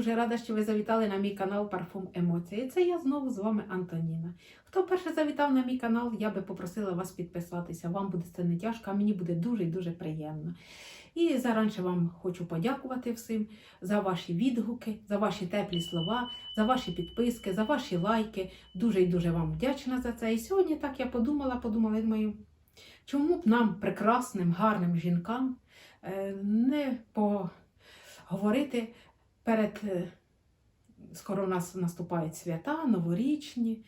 Дуже рада, що ви завітали на мій канал Парфум Емоції. Це я знову з вами Антоніна. Хто перше завітав на мій канал, я би попросила вас підписатися. Вам буде це не тяжко, а мені буде дуже і дуже приємно. І заранше вам хочу подякувати всім за ваші відгуки, за ваші теплі слова, за ваші підписки, за ваші лайки. Дуже і дуже вам вдячна за це. І сьогодні так я подумала, подумала, думаю, чому б нам, прекрасним, гарним жінкам, е, не поговорити перед е, скоро у нас наступають свята, новорічні,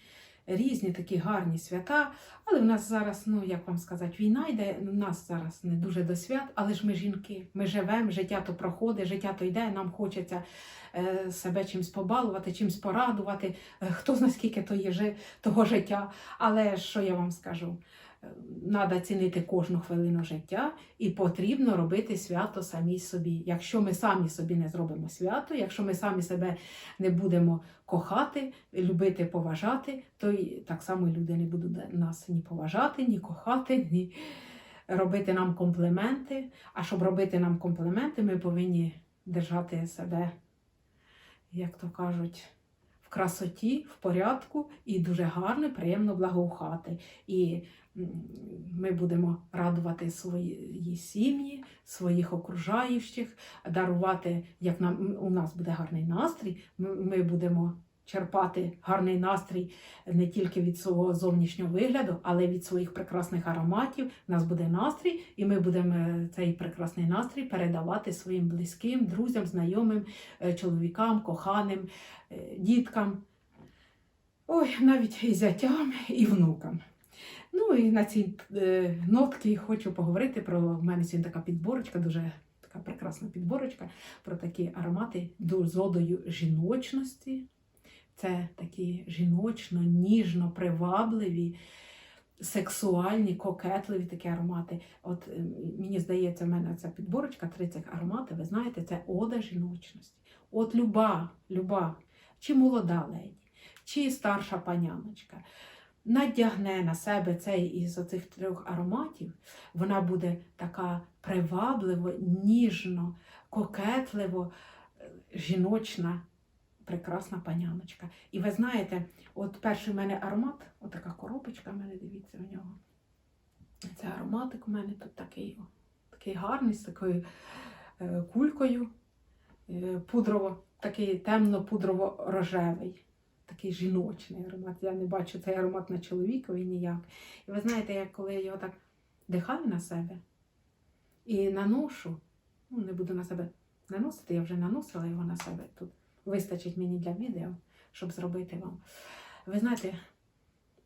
різні такі гарні свята. Але в нас зараз, ну як вам сказати, війна йде. У нас зараз не дуже до свят, але ж ми жінки, ми живемо, життя то проходить, життя то йде. Нам хочеться е, себе чимось побалувати, чимось порадувати. Е, хто зна скільки то є того життя. Але що я вам скажу? Треба цінити кожну хвилину життя і потрібно робити свято самі собі. Якщо ми самі собі не зробимо свято, якщо ми самі себе не будемо кохати, любити, поважати, то і так само люди не будуть нас ні поважати, ні кохати, ні робити нам компліменти. А щоб робити нам компліменти, ми повинні держати себе, як то кажуть, красоті, в порядку і дуже гарно, приємно благоухати. І ми будемо радувати свої сім'ї, своїх окружаючих, дарувати, як нам у нас буде гарний настрій. Ми, будемо черпати гарний настрій не тільки від свого зовнішнього вигляду, але й від своїх прекрасних ароматів. У нас буде настрій, і ми будемо е, цей прекрасний настрій передавати своїм близьким, друзям, знайомим, е, чоловікам, коханим, е, діткам. Ой, навіть і зятям, і внукам. Ну і на цій е, нотці хочу поговорити про в мене сьогодні така підборочка, дуже така прекрасна підборочка про такі аромати з одою жіночності. Це такі жіночно, ніжно, привабливі, сексуальні, кокетливі такі аромати. От е, мені здається, в мене ця підборочка 30 ароматів, ви знаєте, це ода жіночності. От люба, люба, чи молода леді, чи старша паняночка надягне на себе цей із оцих трьох ароматів, вона буде така привабливо, ніжно, кокетливо, е, жіночна, прекрасна паняночка. І ви знаєте, от перший в мене аромат, отака коробочка в мене, дивіться у нього. Це ароматик у мене тут такий, такий гарний, з такою е, кулькою, е, пудрово, такий темно-пудрово-рожевий такий жіночний аромат. Я не бачу цей аромат на чоловікові ніяк. І ви знаєте, як коли я його так дихаю на себе і наношу, ну не буду на себе наносити, я вже наносила його на себе. Тут вистачить мені для відео, щоб зробити вам. Ви знаєте,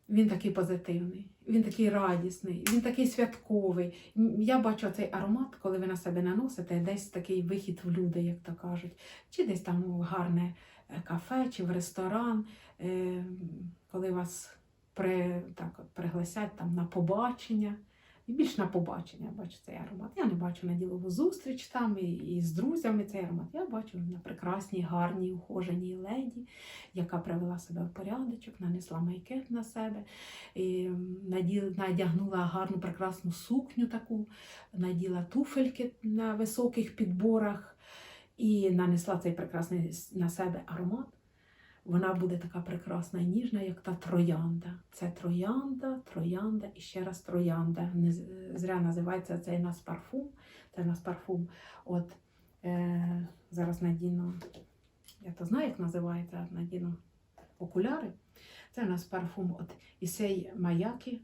він такий позитивний, він такий радісний, він такий святковий. Я бачу цей аромат, коли ви на себе наносите, десь такий вихід в люди, як то кажуть, чи десь там у гарне е, кафе, чи в ресторан, е, коли вас при, так, пригласять там на побачення. І більш на побачення бачу цей аромат. Я не бачу на ділову зустріч там і, і з друзями цей аромат. Я бачу на прекрасній, гарній, ухоженій леді, яка привела себе в порядочок, нанесла майкет на себе, і надягнула гарну прекрасну сукню таку, наділа туфельки на високих підборах і нанесла цей прекрасний на себе аромат. Вона буде така прекрасна і ніжна, як та троянда. Це троянда, троянда і ще раз троянда. Не зря називається цей нас парфум. Це нас парфум. От е, зараз надіну, я то знаю, як називається, надіну окуляри. Це у нас парфум от Ісей Маякі.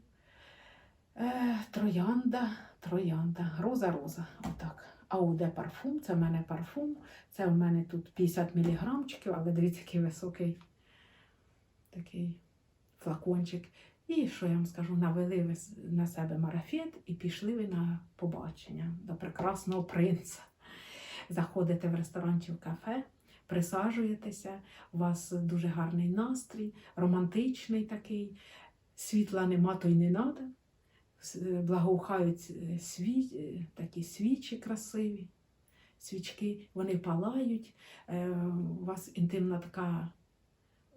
Е, троянда, троянда, роза, роза. Отак. А у де парфум? Це в мене парфум. Це в мене тут 50 міліграмчиків, але дивіться, який високий такий флакончик. І що я вам скажу, навели ви на себе марафет і пішли ви на побачення до прекрасного принца. Заходите в ресторан чи в кафе, присаджуєтеся, у вас дуже гарний настрій, романтичний такий, світла нема, то й не треба. Благоухають е, сві... е, такі свічі красиві свічки, вони палають, е, у вас інтимна така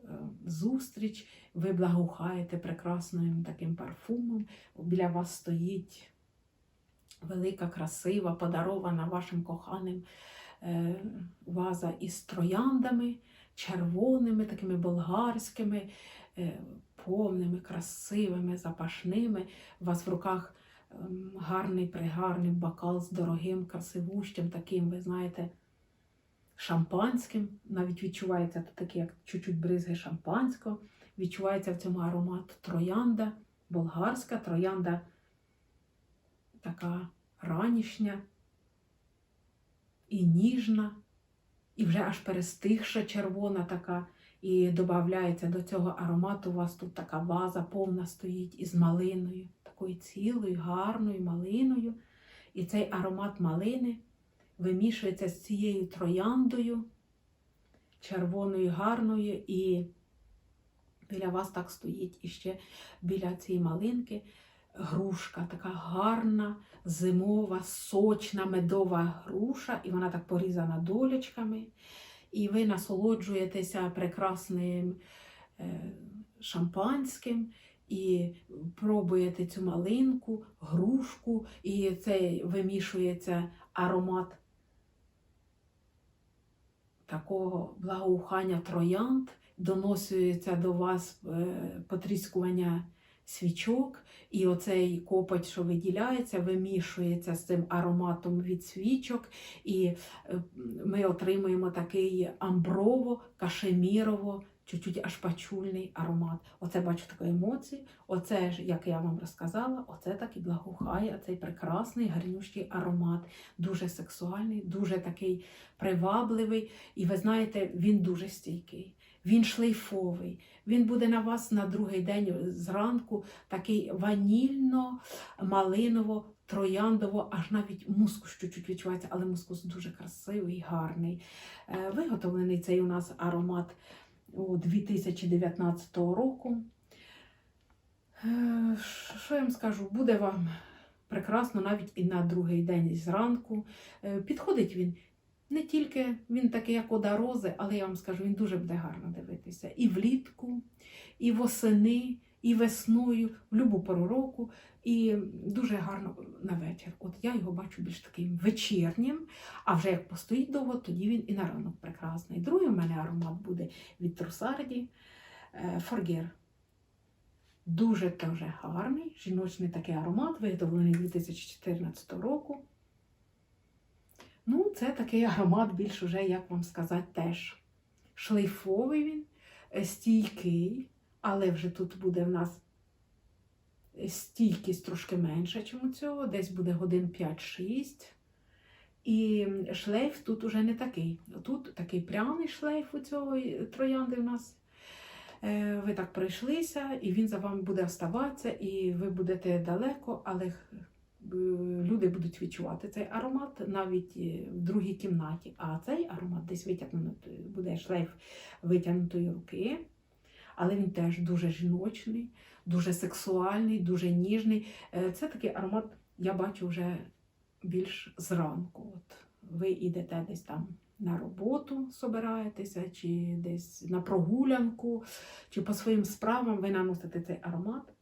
е, зустріч, ви благоухаєте прекрасним таким парфумом, біля вас стоїть велика, красива, подарована вашим коханим е, ваза із трояндами, червоними, такими болгарськими, е, повними, красивими, запашними. У вас в руках ем, гарний, пригарний бокал з дорогим, красивущим, таким, ви знаєте, шампанським. Навіть відчувається тут таке, як чуть-чуть бризги шампанського. Відчувається в цьому аромат троянда, болгарська троянда така ранішня і ніжна, і вже аж перестигша червона така. І додається до цього аромату. У вас тут така ваза повна стоїть із малиною, такою цілою, гарною малиною. І цей аромат малини вимішується з цією трояндою, червоною, гарною, і біля вас так стоїть іще біля цієї малинки грушка, така гарна, зимова, сочна, медова груша, і вона так порізана долечками. І ви насолоджуєтеся прекрасним е, шампанським і пробуєте цю малинку, грушку, і це вимішується аромат такого благоухання троянд, доносується до вас е, потріскування свічок, і оцей копоть, що виділяється, вимішується з цим ароматом від свічок, і е, ми отримуємо такий амброво, кашемірово, чуть-чуть аж пачульний аромат. Оце бачу такі емоції. Оце ж, як я вам розказала, оце так і благоухає цей прекрасний гарнющий аромат. Дуже сексуальний, дуже такий привабливий. І ви знаєте, він дуже стійкий. Він шлейфовий, він буде на вас на другий день зранку такий ванільно-малиново, трояндово, аж навіть мускус чуть-чуть відчувається, але мускус дуже красивий, гарний. Е, Виготовлений цей у нас аромат у 2019 року. Е, Що я вам скажу? Буде вам прекрасно навіть і на другий день зранку. Е, Підходить він не тільки він такий, як ода рози, але я вам скажу, він дуже буде гарно дивитися. І влітку, і восени, і весною, в любу пору року, і дуже гарно на вечір. От я його бачу більш таким вечірнім, а вже як постоїть довго, тоді він і на ранок прекрасний. Другий у мене аромат буде від Трусарді Форгер. Дуже теж гарний, жіночний такий аромат, виготовлений 2014 року. Ну, це такий аромат більш уже, як вам сказати, теж шлейфовий він, е, стійкий, але вже тут буде в нас стійкість трошки менша, ніж у цього, десь буде годин 5-6. І шлейф тут уже не такий. Тут такий пряний шлейф у цього троянди у нас. Е, Ви так пройшлися, і він за вами буде оставатися, і ви будете далеко, але е, люди будуть відчувати цей аромат навіть е, в другій кімнаті. А цей аромат десь витягнутий, буде шлейф витягнутої руки. Але він теж дуже жіночний, дуже сексуальний, дуже ніжний. Е, Це такий аромат, я бачу вже більш зранку. От ви йдете десь там на роботу, собираєтеся, чи десь на прогулянку, чи по своїм справам ви наносите цей аромат.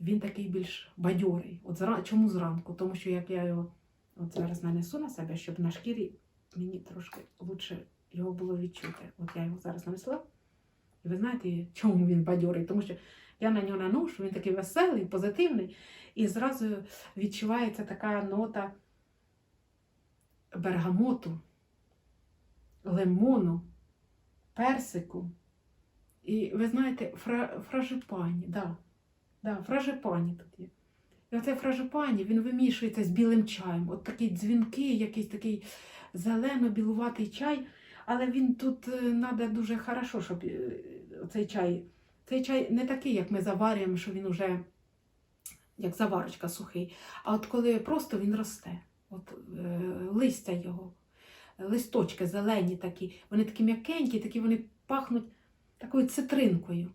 Він такий більш бадьорий. От зра... Чому зранку? Тому що як я його от зараз нанесу на себе, щоб на шкірі мені трошки лучше його було відчути. От я його зараз нанесла. І ви знаєте, чому він бадьорий? Тому що я на нього наношу, він такий веселий, позитивний, і зразу відчувається така нота бергамоту, лимону, персику. І ви знаєте, фра, фражипані, да, да, фражипані тут є. І оцей фражипані, він вимішується з білим чаєм. От такий дзвінкий, якийсь такий зелено-білуватий чай. Але він тут треба дуже хорошо, щоб е, цей чай. Цей чай не такий, як ми заварюємо, що він уже як заварочка сухий. А от коли просто він росте, от е, листя його, листочки зелені такі, вони такі м'якенькі, такі вони пахнуть такою цитринкою.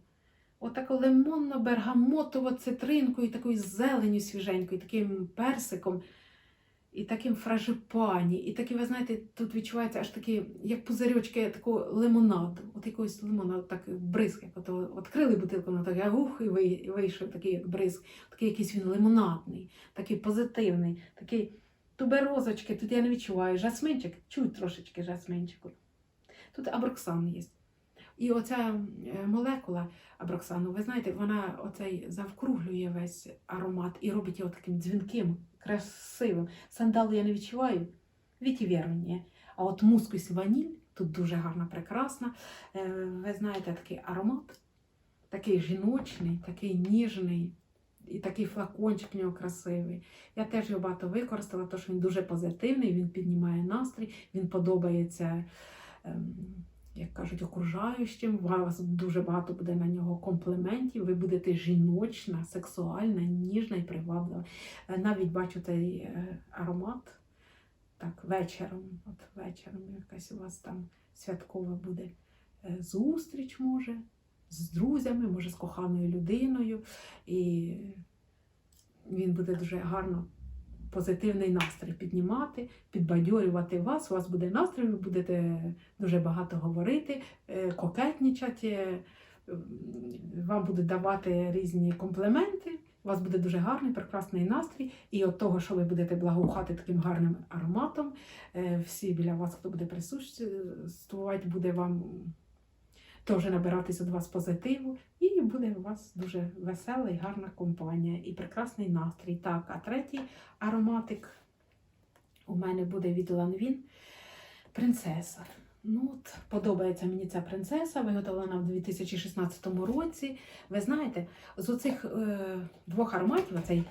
Отако лимонно-бергамотово цитринкою, такою зеленю свіженькою, таким персиком і таким фражипані, і такі, ви знаєте, тут відчувається аж такі, як пузирьочки такого лимонаду, от якогось лимонаду, так бризк, як от відкрили бутилку, воно так ух, і вийшов такий як бризк, такий якийсь він лимонадний, такий позитивний, такий туберозочки, тут я не відчуваю. Жасминчик, чую трошечки жасминчику. Тут аброксан є. І оця е, молекула аброксану, ви знаєте, вона оцей завкруглює весь аромат і робить його таким дзвінким, красивим. Сандалу я не відчуваю, вітівєру ні. А от мускус ваніль тут дуже гарна, прекрасна. Е, Ви знаєте, такий аромат, такий жіночний, такий ніжний. І такий флакончик в нього красивий. Я теж його багато використала, тому що він дуже позитивний, він піднімає настрій, він подобається, ем, як кажуть, окружаючим. У вас дуже багато буде на нього компліментів. Ви будете жіночна, сексуальна, ніжна і приваблива. Е, Навіть бачу цей е, аромат так, вечором. От вечором якась у вас там святкова буде е, зустріч, може, з друзями, може, з коханою людиною. І він буде дуже гарно позитивний настрій піднімати, підбадьорювати вас. У вас буде настрій, ви будете дуже багато говорити, е, кокетнічати, е, вам будуть давати різні компліменти. У вас буде дуже гарний, прекрасний настрій. І от того, що ви будете благоухати таким гарним ароматом, е, всі біля вас, хто буде присутствувати, буде вам теж набиратись від вас позитиву, і буде у вас дуже весела і гарна компанія, і прекрасний настрій. Так, а третій ароматик у мене буде від Ланвін Принцеса. Ну, от, подобається мені ця принцеса, виготовлена в 2016 році. Ви знаєте, з оцих е, двох ароматів, оцей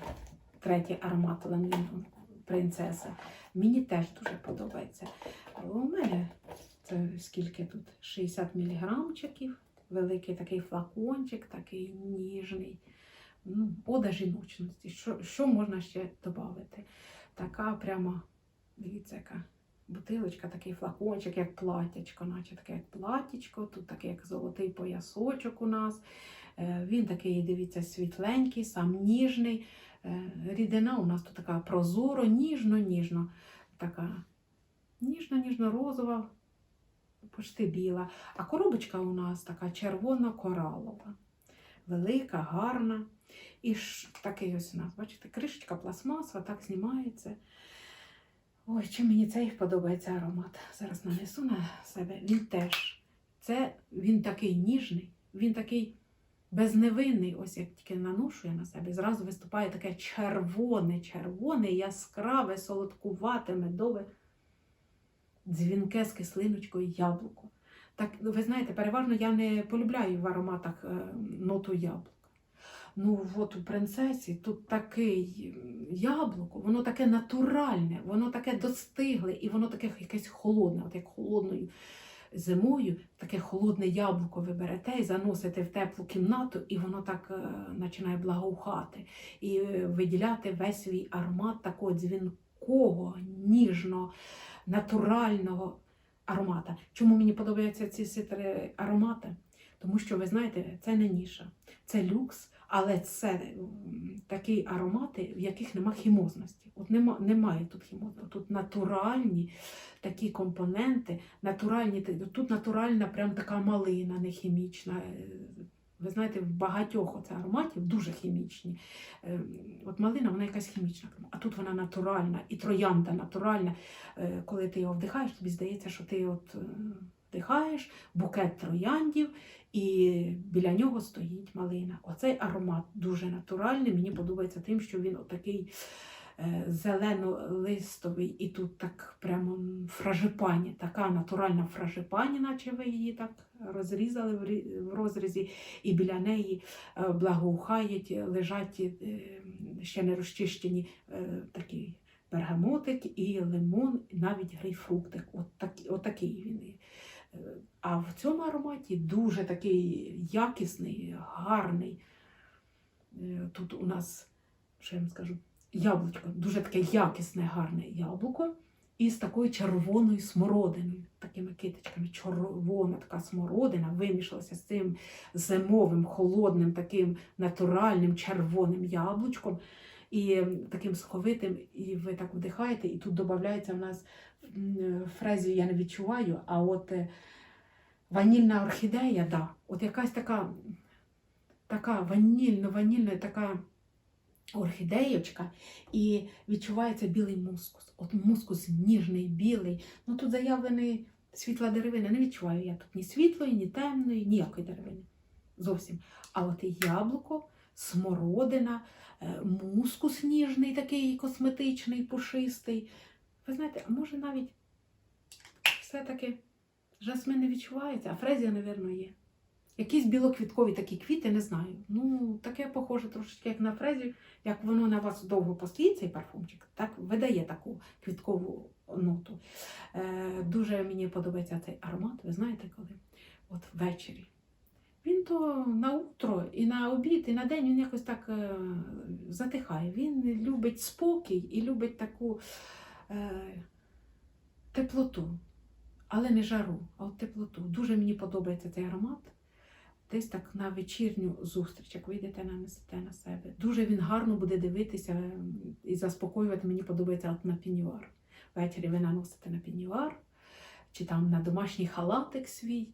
третій аромат Ланвін Принцеса, мені теж дуже подобається. У мене це скільки тут? 60 міліграмчиків, великий такий флакончик, такий ніжний. Ну, ода жіночності. Що, що можна ще додати? Така прямо, дивіться, яка бутилочка, такий флакончик, як платячко, наче таке як платічко, тут такий як золотий поясочок у нас. Е, Він такий, дивіться, світленький, сам ніжний. Е, Рідина у нас тут така прозоро, ніжно-ніжно. Така ніжно-ніжно-розова, почти біла. А коробочка у нас така червоно-коралова. Велика, гарна. І ж такий ось у нас, бачите, кришечка пластмасова, так знімається. Ой, чим мені цей подобається аромат. Зараз нанесу на себе. Він теж. Це він такий ніжний, він такий безневинний. Ось як тільки наношу я на себе, зразу виступає таке червоне, червоне, яскраве, солодкувате, медове, дзвінке з кислиночкою яблуко. Так, ви знаєте, переважно я не полюбляю в ароматах е, ноту яблука. Ну, от у принцесі тут такий яблуко, воно таке натуральне, воно таке достигле, і воно таке якесь холодне, от як холодною зимою, таке холодне яблуко ви берете і заносите в теплу кімнату, і воно так е, починає благоухати і е, виділяти весь свій аромат такого дзвінкого, ніжного, натурального аромата. Чому мені подобаються ці всі три аромати? Тому що, ви знаєте, це не ніша, це люкс, але це такі аромати, в яких нема хімозності. От нема, немає тут хімозності. Тут натуральні такі компоненти, натуральні, тут натуральна прям така малина, не хімічна. Ви знаєте, в багатьох оце ароматів дуже хімічні. Е, От малина, вона якась хімічна, а тут вона натуральна, і троянда натуральна. Е, Коли ти його вдихаєш, тобі здається, що ти от е, вдихаєш букет трояндів, і біля нього стоїть малина. Оцей аромат дуже натуральний. Мені подобається тим, що він отакий зелено-листовий, і тут так прямо фражипані, така натуральна фражипані, наче ви її так розрізали в розрізі, і біля неї е, благоухають, лежать е, ще не розчищені е, такі бергамотик і лимон, і навіть грейпфруктик. От, так, от такий він. Е, А в цьому ароматі дуже такий якісний, гарний. Е, Тут у нас, що я вам скажу, яблучко, дуже таке якісне, гарне яблуко. І з такою червоною смородиною, такими китичками. Червона така смородина вимішалася з цим зимовим, холодним, таким натуральним червоним яблучком і таким суховитим, і ви так вдихаєте, і тут додається в нас фрезію я не відчуваю, а от е, ванільна орхідея, да, от якась така, така ванільно, ванільна, така орхідеєчка, і відчувається білий мускус. От мускус ніжний, білий. Ну тут заявлений світла деревина. Не відчуваю я тут ні світлої, ні темної, ніякої деревини. Зовсім. А от і яблуко, смородина, е, мускус ніжний, такий косметичний, пушистий. Ви знаєте, а може навіть все-таки жасмин не відчувається, а фрезія, мабуть, є. Якісь білоквіткові такі квіти, не знаю. Ну, таке похоже трошечки як на фрезію, як воно на вас довго постоїть, цей парфумчик, так видає таку квіткову ноту. Е, дуже мені подобається цей аромат, ви знаєте коли? От ввечері. Він то на утро, і на обід, і на день він якось так е, затихає. Він любить спокій і любить таку е, теплоту, але не жару, а от теплоту. Дуже мені подобається цей аромат. Десь так на вечірню зустріч, як вийдете нанесете на себе. Дуже він гарно буде дивитися і заспокоювати. Мені подобається от на пінюар. Ввечері ви наносите на пінюар, чи там на домашній халатик свій,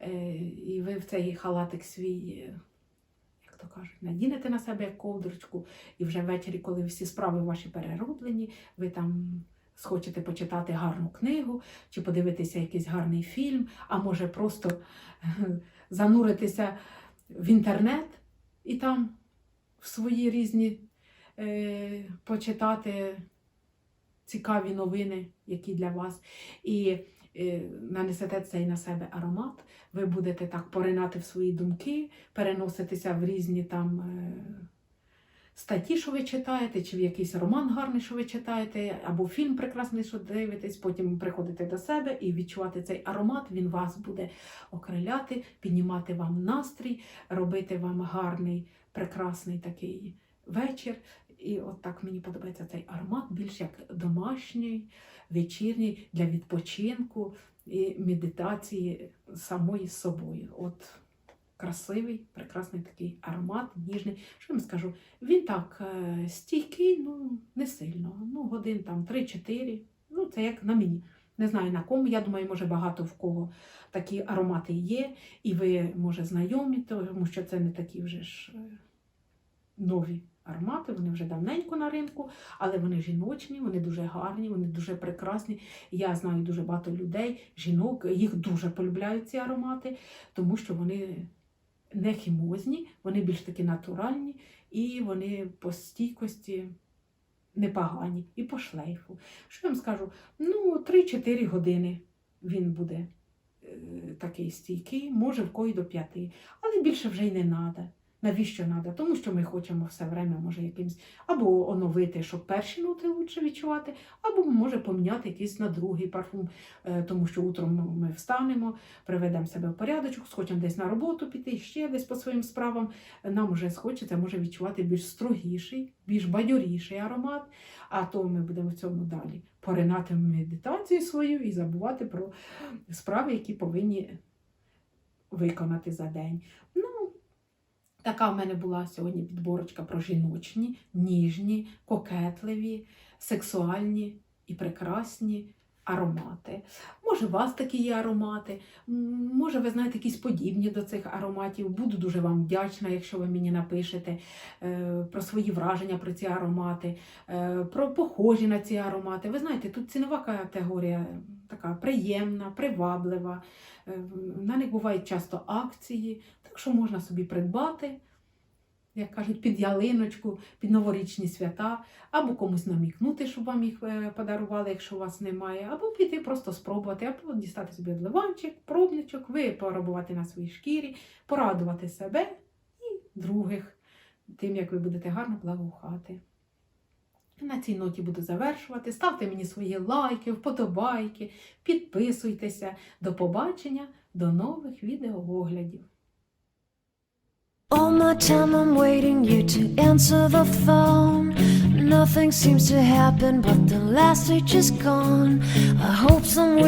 е, і ви в цей халатик свій, е, як то кажуть, надінете на себе як ковдрочку, і вже ввечері, коли всі справи ваші перероблені, ви там схочете почитати гарну книгу, чи подивитися якийсь гарний фільм, а може просто зануритися в інтернет і там в свої різні е, почитати цікаві новини, які для вас. І е, нанесете цей на себе аромат, ви будете так поринати в свої думки, переноситися в різні там. Статті, що ви читаєте, чи в якийсь роман гарний, що ви читаєте, або фільм прекрасний, що дивитесь, потім приходите до себе і відчувати цей аромат, він вас буде окриляти, піднімати вам настрій, робити вам гарний, прекрасний такий вечір. І от так мені подобається цей аромат, більш як домашній, вечірній для відпочинку і медитації самої собою. От красивий, прекрасний такий аромат, ніжний. Що я вам скажу? Він так е, стійкий, ну не сильно. Ну, годин там 3-4. Ну, це як на мені. Не знаю на кому. Я думаю, може багато в кого такі аромати є, і ви, може, знайомі, тому що це не такі вже ж е, нові аромати, вони вже давненько на ринку, але вони жіночні, вони дуже гарні, вони дуже прекрасні. Я знаю дуже багато людей, жінок, їх дуже полюбляють ці аромати, тому що вони не хімозні, вони більш такі натуральні і вони по стійкості непогані і по шлейфу. Що я вам скажу? Ну, 3-4 години він буде е, такий стійкий, може в кої до 5, але більше вже й не треба. Навіщо треба? Тому що ми хочемо все время, може, якимсь або оновити, щоб перші ноти лучше відчувати, або може поміняти якийсь на другий парфум, Е, тому що утром ми встанемо, приведемо себе в порядочок, схочемо десь на роботу піти, ще десь по своїм справам. Нам вже схочеться, може відчувати більш строгіший, більш бадьоріший аромат, а то ми будемо в цьому далі поринати в медитацію свою і забувати про справи, які повинні виконати за день. Ну, Така в мене була сьогодні підборочка про жіночні, ніжні, кокетливі, сексуальні і прекрасні аромати. Може, у вас такі є аромати, може, ви знаєте якісь подібні до цих ароматів. Буду дуже вам вдячна, якщо ви мені напишете е, про свої враження про ці аромати, е, про похожі на ці аромати. Ви знаєте, тут цінова категорія така приємна, приваблива. Е, На них бувають часто акції, так що можна собі придбати, як кажуть, під ялиночку, під новорічні свята, або комусь намікнути, щоб вам їх е, подарували, якщо у вас немає, або піти просто спробувати, або дістати собі одливанчик, пробничок, ви поробувати на своїй шкірі, порадувати себе і других, тим, як ви будете гарно благоухати. На цій ноті буду завершувати. Ставте мені свої лайки, вподобайки, підписуйтеся. До побачення, до нових відеооглядів. All my time I'm waiting you to answer the phone. Nothing seems to happen, but the last stage is gone. I hope some way.